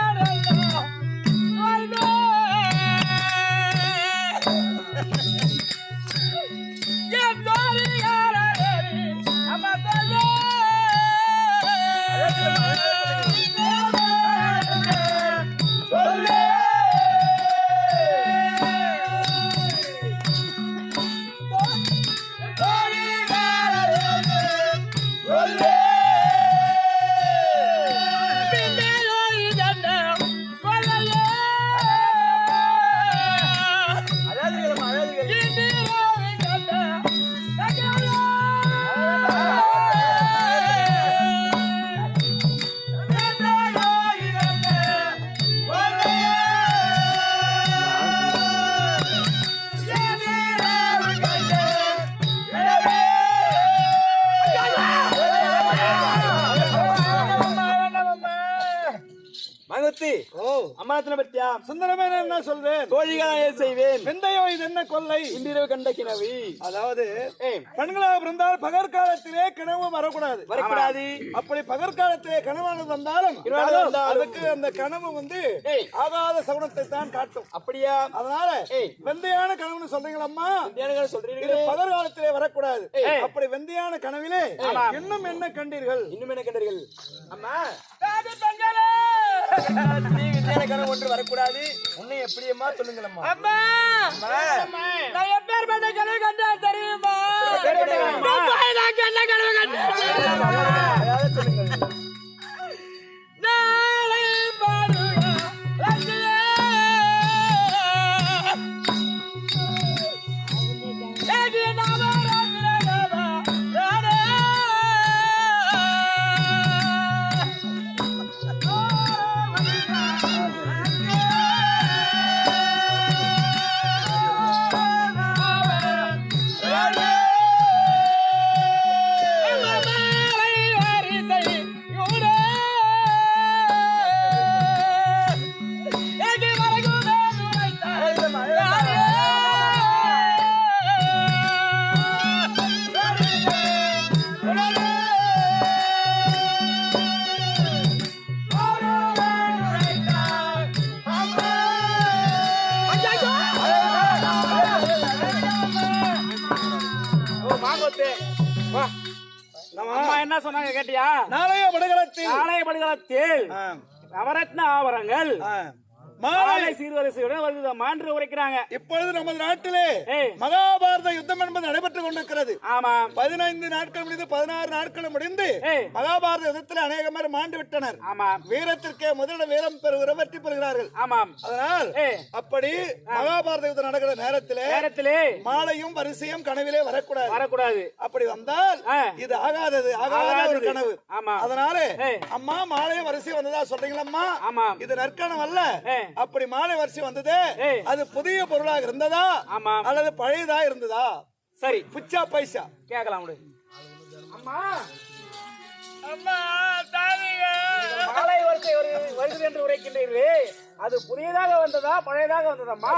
Hallelujah. yeah. ஓ. அம்மாத்தின பத்தியா சுந்தரமே நான் என்ன சொல்வேன்? கோழிகளாக செய்வேன்? வெந்தயம் இது என்ன கொள்ளை? இன்றிரவு கண்ட கிணவி அதாவது பெண்களாக இருந்தால் பகற்காலத்திலே கனவு வரக்கூடாது. வரக்கூடாது. அப்படி பகற்காலத்திலே கனவானது வந்தாலும் அதுக்கு அந்த கனவு வந்து. ஆகாத சகுனத்தை தான் காட்டும். அப்படியா? அதனால. வெந்தையான கனவுன்னு சொல்றீங்களம்மா? சொல்றீங்களே பகற்காலத்திலே வரக்கூடாது. அப்படி வெந்தையான கனவிலே இன்னும் என்ன கண்டீர்கள்? இன்னும் என்ன கண்டீர்கள்? அம்மா. வித்தியான கனவு ஒன்று வரக்கூடாது. உன்னை எப்படியம்மா சொல்லுங்களம்மா? அம்மா. நான் எப்பேற்பட்ட கனவு கண்டேன் தெரியுமா? கனவு கண்டேன் அதாவது கேட்டியா? நாளைய படுகளத்தில் நாளைய படுகளத்தில் நவரத்ன ஆபரங்கள் ஆ. மாலை சீர்வரிசையுடன் வருது மான்று உரைக்கிறாங்க இப்பொழுது நமது நாட்டிலே. மகாபாரத யுத்தம் என்பது நடைபெற்றுக் கொண்டிருக்கிறது ஆமா பதினைந்து நாட்கள் முடிந்து பதினாறு நாட்கள் முடிந்து. மகாபாரத யுத்தத்தில் மாண்டு விட்டனர் ஆமா வீரத்திற்கே முதலிட வீரம் பெறுகிற வெற்றி பெறுகிறார்கள் ஆமாம் அதனால். அப்படி மகாபாரத யுத்தம் நடக்கிற நேரத்திலே நேரத்திலே மாலையும் வரிசையும் கனவிலே வரக்கூடாது வரக்கூடாது அப்படி வந்தால். இது ஆகாதது ஆகாத ஒரு. கனவு ஆமா. அதனால. அம்மா மாலையும் வரிசையும் வந்ததா சொல்றீங்களம்மா ஆமாம் இது நற்கணம் அல்ல. அப்படி மாலை வரிசை வந்ததே ஏய். அது புதிய பொருளாக இருந்ததா? அல்லது பழையதா இருந்ததா? சரி. புச்சா பைசா. கேட்கலாம் விடு. அம்மா. அம்மா மாலை வரிசை வரு- வருகிறது என்று உரைக்கின்றீர்களே. அது புதியதாக வந்ததா பழையதாக வந்ததம்மா?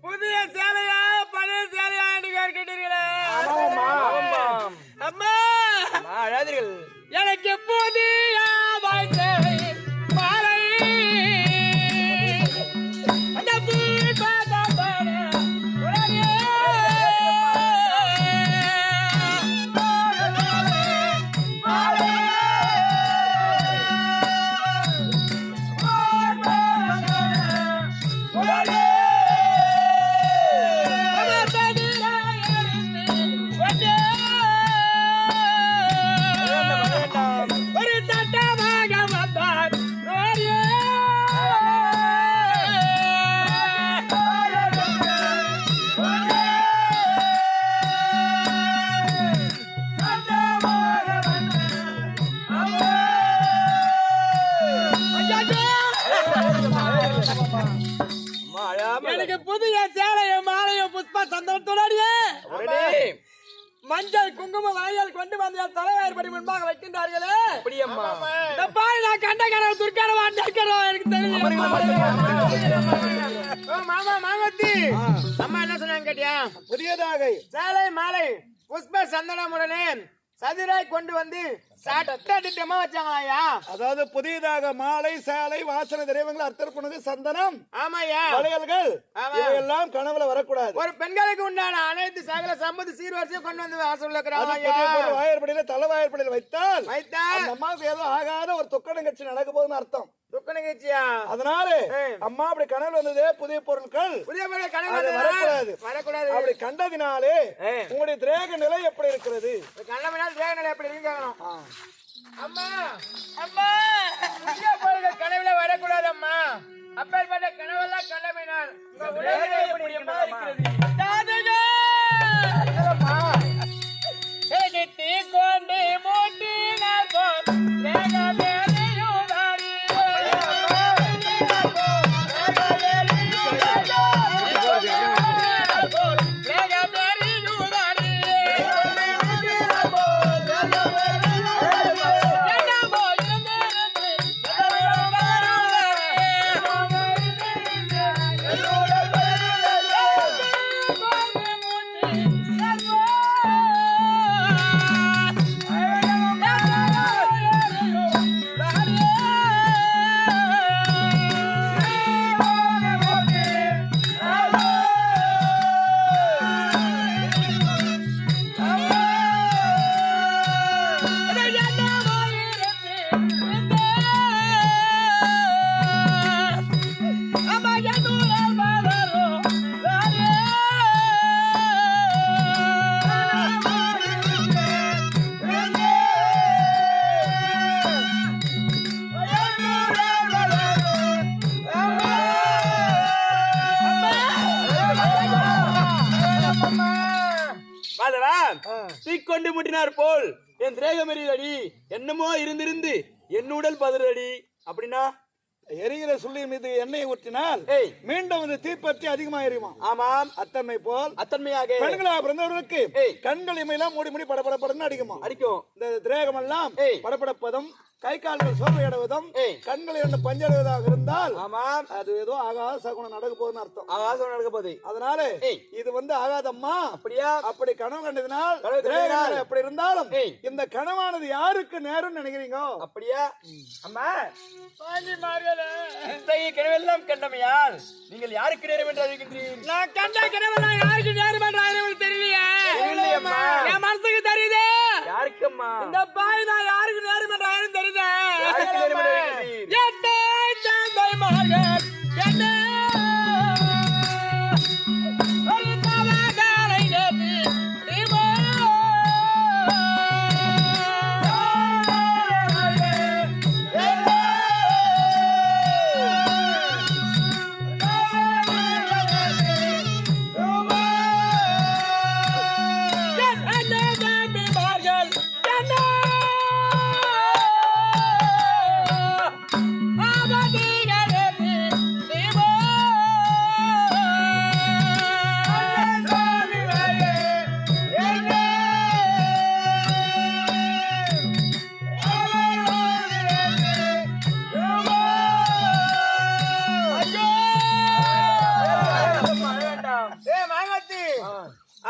புதிய சேலையா பழைய சேலையா என்று கேட்கின்றீர்களே. அம்மா. அழாதீர்கள். எனக்கு புதிய வாழ்க்கை முன்பாக வைக்கின்றார்களே. பாய் நான் கண்ட கனவு துர்க்கனவா நிற்கிறோம் எனக்கு தெரியும் ஓ, மாமா மாமத்தி. அம்மா என்ன சொன்னாங்க கேட்டியா? புதியதாக. சேலை மாலை புஷ்ப சந்தனமுடனே சதுராய் கொண்டு வந்து சட்டமா வச்சாங்களா ஐயா? அதாவது புதியதாக மாலை சேலை வாசனை திரைவங்கள் அர்த்தப்படுவது சந்தனம். ஆமாய்யா. வளையல்கள். இவையெல்லாம் கனவுல வரக்கூடாது. ஒரு பெண்களுக்கு உண்டான அனைத்து சகல சம்பத்து சீர்வரிசையும் கொண்டு வந்து வாசல் வாயற்படியில தலை வாயற்படியில வைத்தால் வைத்தால் அம்மாவுக்கு ஏதோ ஆகாத ஒரு துக்க நிகழ்ச்சி நடக்க போகுதுன்னு அர்த்தம். துக்க நிகழ்ச்சியா அதனால. அம்மா அப்படி கனவுல வந்தது புதிய பொருட்கள். புதிய அது கனவு வரக்கூடாது. வரக்கூடாது. அப்படி கண்டதினாலே. உங்களுடைய திரேக நிலை எப்படி இருக்கிறது? கண்ணமினால் தேகநிலை எப்படி இருக்குன்னு கேட்கணும் அம்மா அம்மா புதிய கனவுல வரக்கூடாது அம்மா. அப்பேற்பட்ட கனவெல்லாம் கண்டமினால் உங்க எப்படி இருக்கிறது மூட்டினார் தீக்கொண்டு போல். என் திரேகம் எரியுதடி என்னமோ இருந்திருந்து என் உடல் பதறடி அப்படின்னா எரிகிற சுள்ளி மீது எண்ணெயை ஊற்றினால் மீண்டும் வந்து தீப்பற்றி அதிகமா எரியுமா ஆமாம். அத்தன்மை போல் அத்தன்மையாக. பெண்களாக பிறந்தவர்களுக்கு. கண்கள் இமையெல்லாம் மூடி மூடி படபடப்படன்னு அடிக்குமா? அடிக்கும். இந்த திரேகம் எல்லாம் ஏய். படபடப்பதும் கை கால்கள் சோர்வையடைவதும். கண்கள் இரண்டு பஞ்சடைவதாக இருந்தால் ஆமாம். அது ஏதோ ஆகாத சகுனம் நடக்க போகுதுன்னு அர்த்தம். ஆகாசம் நடக்க போகுது. அதனால. இது வந்து ஆகாதம்மா. அப்படியா? அப்படி கனவு கண்டதினால் எப்படி இருந்தாலும். இந்த கனவானது யாருக்கு நேரும்னு நினைக்கிறீங்க? அப்படியா? அம்மா. இத்தகைய கனவெல்லாம் கண்டமையால் நீங்கள் யாருக்கு நேரம் என்று அறிவிக்கின்றீர்கள்? நான் கண்ட கனவெல்லாம் யாருக்கு நேரம் என்று தெரியலையே? தெரியலையேம்மா. என் மனசுக்கு தெரியுது. யாருக்கம்மா? இந்த பாய் நான்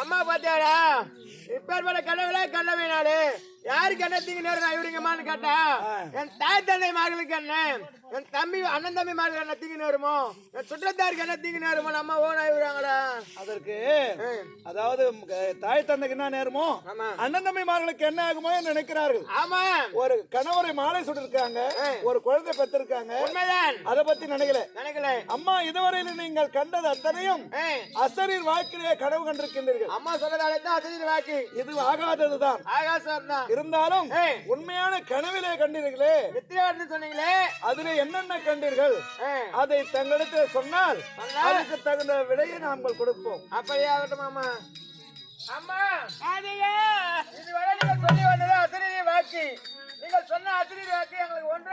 அம்மா பாத்தியாடா இப்பேற்பட்ட கனவுல கண்ணவினாலே யாருக்கு என்ன தீங்கு நேரம் இவருங்கம்மான்னு கேட்டா? என் தாய் தந்தை மார்களுக்கு என்ன? என் தம்பி அண்ணன் தம்பி மார்களுக்கு என்ன தீங்கு நேருமோ? என் சுற்றத்தாருக்கு என்ன தீங்கு நேருமோ? நம்ம ஓன் ஆயிடுறாங்கடா அதற்கு அதாவது தாய் தந்தைக்கு என்ன நேருமோ. அண்ணன் தம்பிமார்களுக்கு என்ன ஆகுமோ நினைக்கிறார்கள். ஆமா. ஒரு கணவரை மாலை சுட்டிருக்காங்க ஒரு குழந்தை பெற்றிருக்காங்க. அதை பத்தி நினைக்கல. நினைக்கல. அம்மா இதுவரையில் நீங்கள் கண்டது அத்தனையும் அசரீர் வாக்கிலே கனவு கண்டிருக்கின்றீர்கள். அம்மா சொன்னதாலே தான் அசதி வாக்கு. இது ஆகாததுதான். ஆகாசம் தான் இருந்தாலும். உண்மையான கனவிலே கண்டீர்களே. வருஷம் சொன்னீங்களே. அதிலே என்னென்ன கண்டீர்கள்? அதை தங்களிடத்தில் சொன்னால்? அதுக்கு தகுந்த விடையை நாங்கள் கொடுப்போம். அப்படியே ஆகட்டும் அம்மா. அம்மா. ஆதியே. இதுவரை நீங்கள் சொல்லி வந்தது அசிரிய வாக்கு. நீங்கள் சொன்ன அசிரிய வாக்கு எங்களுக்கு ஒன்றும்